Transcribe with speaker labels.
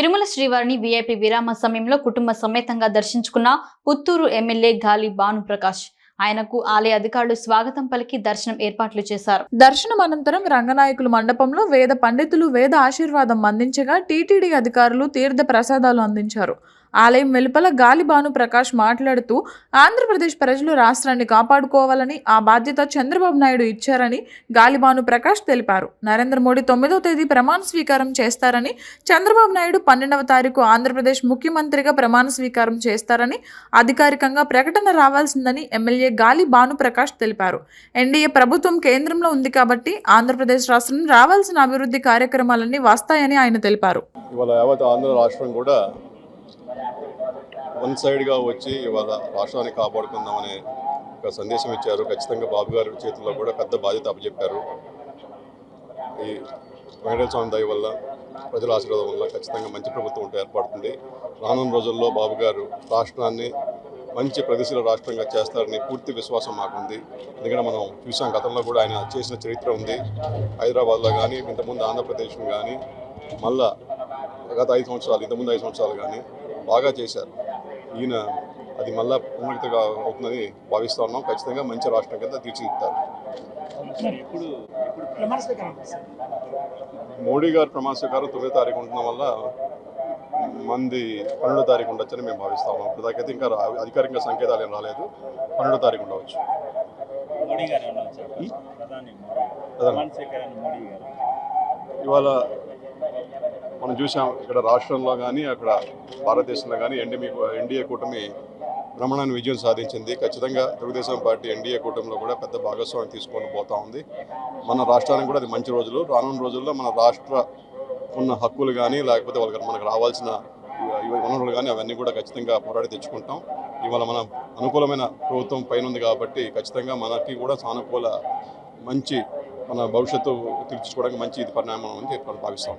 Speaker 1: తిరుమల శ్రీవారిని వీఐపీ విరామ సమయంలో కుటుంబ సమేతంగా దర్శించుకున్న పుత్తూరు ఎమ్మెల్యే గాలి భానుప్రకాష్. ఆయనకు ఆలయ అధికారులు స్వాగతం పలికి దర్శనం ఏర్పాట్లు చేశారు.
Speaker 2: దర్శనం అనంతరం రంగనాయకుల మండపంలో వేద పండితులు వేద ఆశీర్వాదం అందించగా టీటీడీ అధికారులు తీర్థ ప్రసాదాలు అందించారు. ఆలయం వెలుపల గాలిబాను ప్రకాష్ మాట్లాడుతూ ఆంధ్రప్రదేశ్ ప్రజలు రాష్ట్రాన్ని కాపాడుకోవాలని ఆ బాధ్యత చంద్రబాబు నాయుడు ఇచ్చారని గాలిబాను ప్రకాష్ తెలిపారు. నరేంద్ర మోడీ తొమ్మిదో తేదీ ప్రమాణ స్వీకారం చేస్తారని చంద్రబాబు నాయుడు పన్నెండవ తారీఖు ఆంధ్రప్రదేశ్ ముఖ్యమంత్రిగా ప్రమాణ స్వీకారం చేస్తారని అధికారికంగా ప్రకటన రావాల్సిందని ఎమ్మెల్యే గాలి భానుప్రకాష్ తెలిపారు. ఎన్డీఏ ప్రభుత్వం కేంద్రంలో ఉంది కాబట్టి ఆంధ్రప్రదేశ్ రాష్ట్రం రావాల్సిన అభివృద్ధి కార్యక్రమాలన్నీ వస్తాయని ఆయన తెలిపారు.
Speaker 3: ఇవాళ యావత్ ఆంధ్ర రాష్ట్రం కూడా వన్ సైడ్గా వచ్చి ఇవాళ రాష్ట్రాన్ని కాపాడుకుందామనే ఒక సందేశం ఇచ్చారు. ఖచ్చితంగా బాబు గారి చేతుల్లో కూడా పెద్ద బాధ్యత అప్పచెప్పారు. ఈ వెంకటేశ్వర స్వామి దయ వల్ల ప్రజల ఆశీర్వాదం వల్ల ఖచ్చితంగా మంచి ప్రభుత్వం ఉంటే ఏర్పడుతుంది. రానున్న రోజుల్లో బాబు గారు రాష్ట్రాన్ని మంచి ప్రగతిశీల రాష్ట్రంగా చేస్తారని పూర్తి విశ్వాసం మాకుంది. ఎందుకంటే మనం చూసాం గతంలో కూడా ఆయన చేసిన చరిత్ర ఉంది. హైదరాబాద్లో కానీ ఇంతకుముందు ఆంధ్రప్రదేశ్ కానీ మళ్ళా గత ఐదు సంవత్సరాలు ఇంతకుముందు ఐదు సంవత్సరాలు కానీ బాగా చేశారు. ఈయన అది మళ్ళా పునరుద్ధగా అవుతుందని భావిస్తా ఉన్నాం. ఖచ్చితంగా మంచి రాష్ట్రం కింద తీర్చిదిద్దారు మోడీ గారు ప్రమాణ స్వీకారం తొమ్మిదో తారీఖు ఉండడం వల్ల మంది పన్నెండో తారీఖు ఉండొచ్చని మేము భావిస్తా ఉన్నాం. ఇప్పటిదాకైతే ఇంకా రా- అధికారికంగా సంకేతాలు ఏం రాలేదు. పన్నెండో తారీఖు ఉండవచ్చు.
Speaker 4: మోడీ గారు ఏమన్నా వచ్చారు? ప్రధాని మోడీ
Speaker 3: అదే.
Speaker 4: ప్రమాణ స్వీకారాన్ని మోడీ గారు.
Speaker 3: ఇవాళ మనం చూసాం ఇక్కడ రాష్ట్రంలో కానీ అక్కడ భారతదేశంలో కానీ ఎన్డీఏ ఎన్డీఏ కూటమి భ్రమణాన్ని విజయం సాధించింది. ఖచ్చితంగా తెలుగుదేశం పార్టీ ఎన్డీఏ కూటమిలో కూడా పెద్ద భాగస్వామ్యం తీసుకొని పోతా ఉంది. మన రాష్ట్రానికి కూడా అది మంచి రోజులు. రానున్న రోజుల్లో మన రాష్ట్ర ఉన్న హక్కులు కానీ లేకపోతే వాళ్ళకి మనకు రావాల్సిన వనరులు కానీ అవన్నీ కూడా ఖచ్చితంగా పోరాడి తెచ్చుకుంటాం. ఇవాళ మన అనుకూలమైన ప్రభుత్వం పైన ఉంది కాబట్టి ఖచ్చితంగా మనకి కూడా సానుకూల మంచి మన భవిష్యత్తు తీర్చుకోవడానికి మంచి ఇది పరిణామం అని చెప్పి భావిస్తాం